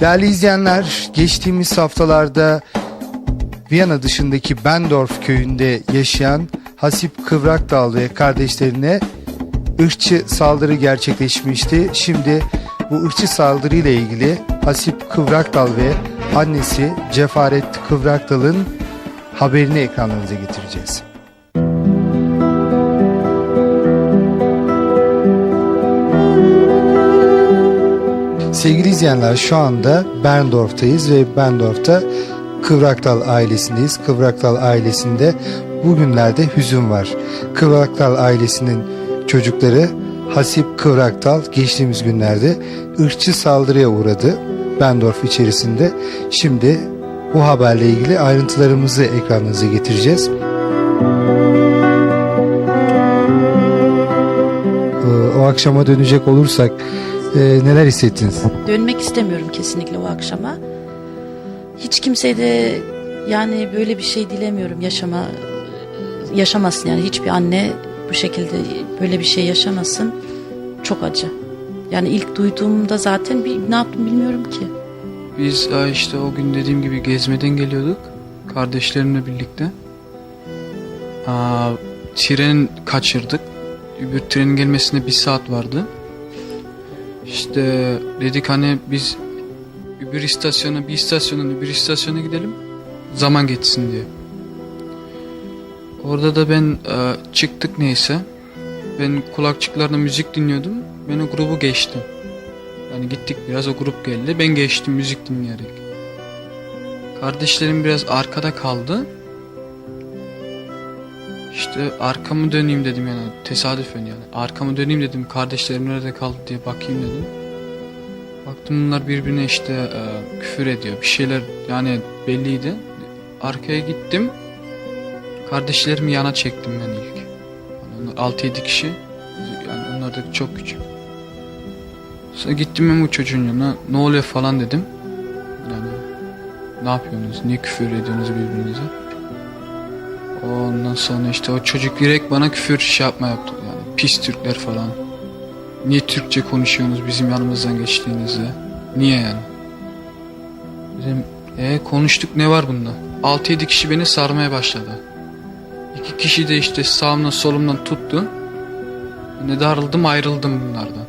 Değerli izleyenler, geçtiğimiz haftalarda Viyana dışındaki Bendorf köyünde yaşayan Hasip Kıvrakdal ve kardeşlerine ırkçı saldırı gerçekleşmişti. Şimdi bu ırkçı saldırıyla ilgili Hasip Kıvrakdal ve annesi Cefaret Kıvrakdal'ın haberini ekranlarınıza getireceğiz. Sevgili izleyenler şu anda Berndorf'tayız ve Berndorf'ta Kıvrakdal ailesindeyiz. Kıvrakdal ailesinde bugünlerde hüzün var. Kıvrakdal ailesinin çocukları Hasip Kıvrakdal geçtiğimiz günlerde ırkçı saldırıya uğradı. Berndorf içerisinde. Şimdi bu haberle ilgili ayrıntılarımızı ekranınıza getireceğiz. Ee, O akşama dönecek olursak e, neler hissettiniz? Dönmek istemiyorum kesinlikle o akşama. Hiç kimseye de yani böyle bir şey dilemiyorum yaşama yaşamasın yani hiçbir anne bu şekilde böyle bir şey yaşamasın. Çok acı. Yani ilk duyduğumda zaten bir, ne yaptım bilmiyorum ki. Biz işte o gün dediğim gibi gezmeden geliyorduk. Kardeşlerimle birlikte. Aa, tren kaçırdık. Öbür trenin gelmesine bir saat vardı. İşte dedik hani biz öbür istasyona bir istasyonun öbür istasyona gidelim. Zaman geçsin diye. Orada da ben e, çıktık neyse. Ben kulakçıklarla müzik dinliyordum. Ben o grubu geçtim. Yani gittik biraz o grup geldi. Ben geçtim müzik dinleyerek. Kardeşlerim biraz arkada kaldı. İşte arkamı döneyim dedim yani tesadüfen yani. Arkamı döneyim dedim kardeşlerim nerede kaldı diye bakayım dedim. Baktım bunlar birbirine işte e, küfür ediyor. Bir şeyler yani belliydi. Arkaya gittim. Kardeşlerimi yana çektim ben ilk. Yani onlar 6-7 kişi. Yani onlar da çok küçük. Sonra gittim ben bu çocuğun yanına ne oluyor falan dedim. Yani ne yapıyorsunuz? Niye küfür ediyorsunuz birbirinize? Ondan sonra işte o çocuk direkt bana küfür şey yapma yaptı. Yani pis Türkler falan. Niye Türkçe konuşuyorsunuz bizim yanımızdan geçtiğinizde? Niye yani? Dedim e konuştuk ne var bunda? 6-7 kişi beni sarmaya başladı. İki kişi de işte sağımdan solumdan tuttu. Ne darıldım ayrıldım bunlardan.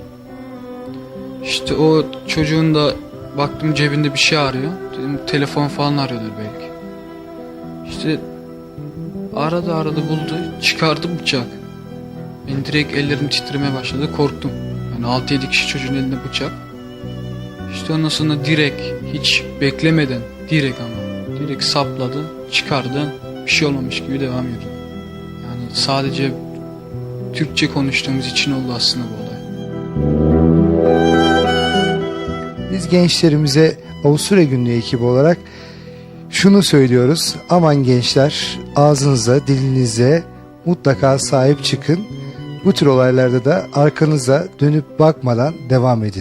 İşte o çocuğun da baktım cebinde bir şey arıyor. Dedim telefon falan arıyordur belki. İşte aradı aradı buldu. Çıkardı bıçak. Ben direkt ellerim titremeye başladı. Korktum. Yani 6-7 kişi çocuğun elinde bıçak. İşte ondan sonra direkt hiç beklemeden direkt ama direkt sapladı. Çıkardı. Bir şey olmamış gibi devam ediyor. Yani sadece Türkçe konuştuğumuz için oldu aslında bu olay. Biz gençlerimize Avusturya Günlüğü ekibi olarak şunu söylüyoruz. Aman gençler ağzınıza, dilinize mutlaka sahip çıkın. Bu tür olaylarda da arkanıza dönüp bakmadan devam edin.